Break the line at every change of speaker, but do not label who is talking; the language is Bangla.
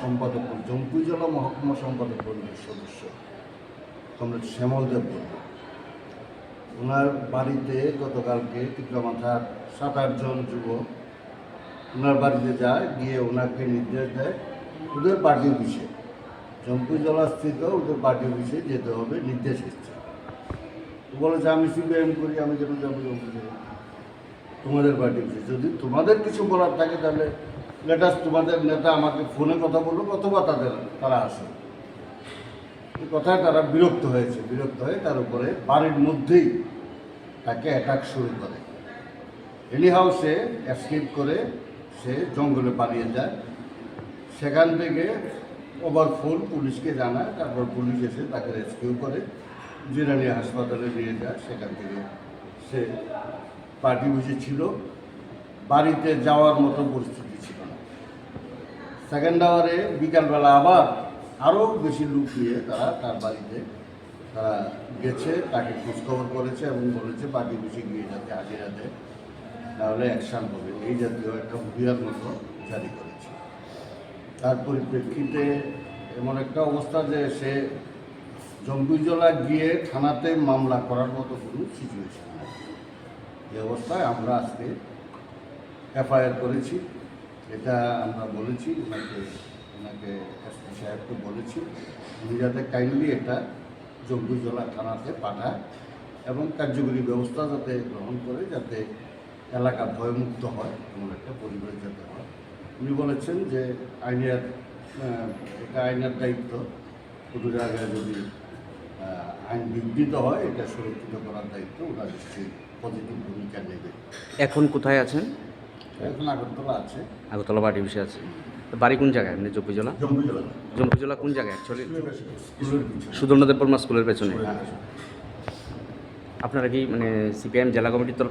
সম্পাদক জম্পুই জেলা মহকুমা সম্পাদক পরিষদের সদস্য। কমরেড শ্যামল দেব ওনার বাড়িতে গতকালকে টিকরামাথার সাত আটজন যুবক ওনার বাড়িতে যায়, গিয়ে ওনাকে নির্দেশ দেয়, ওদের পার্টি অফিসে। জম্পুই জেলাস্থিত ওদের পার্টি অফিসে যেতে হবে, নির্দেশ এসছে। বলে যে, আমি সিপিআইএম করি, আমি কেন যাব তোমাদের পার্টি অফিসে। যদি তোমাদের কিছু বলার থাকে তাহলে লেটাস তোমাদের নেতা আমাকে ফোনে কথা বলুক অথবা তাদের, তারা আসে কথায় তারা বিরক্ত হয়েছে, বিরক্ত হয়ে তার উপরে বাড়ির মধ্যেই তাকে অ্যাটাক শুরু করে। এনি হাউসে অ্যাসকেপ করে, সে জঙ্গলে পালিয়ে যায়। সেখান থেকে ওভারফুল পুলিশকে জানায়, তারপর পুলিশ এসে তাকে রেস্কিউ করে। জিরানি হাসপাতালে নিয়ে যায়, সেখান থেকে সে পার্টি বসে ছিল। বাড়িতে যাওয়ার মতো পরিস্থিতি সেকেন্ড আওয়ারে বিকালবেলা আবার আরও বেশি লুক নিয়ে তারা তার বাড়িতে, তারা গেছে, তাকে খোঁজখবর করেছে এবং বলেছে, পার্টি বসে গিয়ে যাতে হাজিরা দেয় তাহলে অ্যাকশান হবে। এই জাতীয় একটা হুদিয়ার মতো জারি করেছে। তার পরিপ্রেক্ষিতে এমন একটা অবস্থা যে সে জম্বুজলা গিয়ে থানাতে মামলা করার মতো কোনো সিচুয়েশন নেই। এই অবস্থায় আমরা আজকে এফআইআর করেছি। এটা আমরা বলেছি, ওনাকে ওনাকে এসপি সাহেবকে বলেছি। উনি যাতে কাইন্ডলি এটা জম্বুজলা থানাতে পাঠায় এবং কার্যকরী ব্যবস্থা যাতে গ্রহণ করে, যাতে এলাকা ভয়মুক্ত হয়, এমন একটা পরিবেশ যাতে হয়। উনি বলেছেন যে আইনের এটা আইনের দায়িত্ব। কোনো জায়গায় যদি আইন বিঘ্নিত হয়, এটা সুরক্ষিত করার দায়িত্ব ওরা নিশ্চয়ই পজিটিভ ভূমিকা নেবে।
এখন কোথায় আছেন?
এখন আগরতলা আছে।
আগরতলা আছে। বাড়ি কোন জায়গায়? মানে জম্পুজলা? জম্পুজলা। কোন জায়গায় অ্যাকচুয়ালি
স্কুলের পিছনে
সুদর্ণদেব বর্মা স্কুলের পেছনে। আপনারা কি মানে সিপিআইএম জেলা কমিটির তরফ